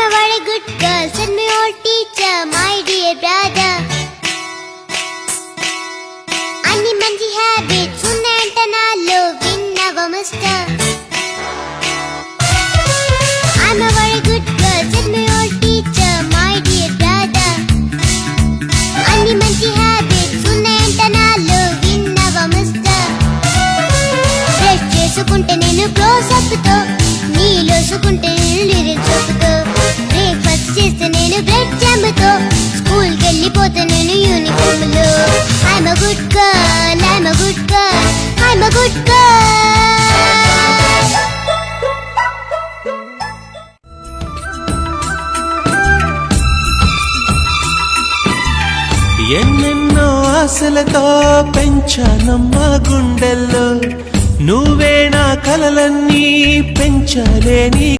I'm a very good girl, said my old teacher, my dear brother. అన్ని మంచి habits ఉన్నాయంట నాలో విన్నవ mister I'm a very good girl, said my old teacher, my dear brother. అన్ని మంచి habits ఉన్నాయంట నాలో విన్నవ మిస్టర్ బ్రష్ చేసుకుంటే నేను క్లోజ్ అప్తో నీలోసుకుంటే నేను లిరిక్ ఎన్నెన్నో ఆశలతో పెంచానమ్మా గుండెల్లో. నువ్వే నా కలలన్నీ పెంచలేని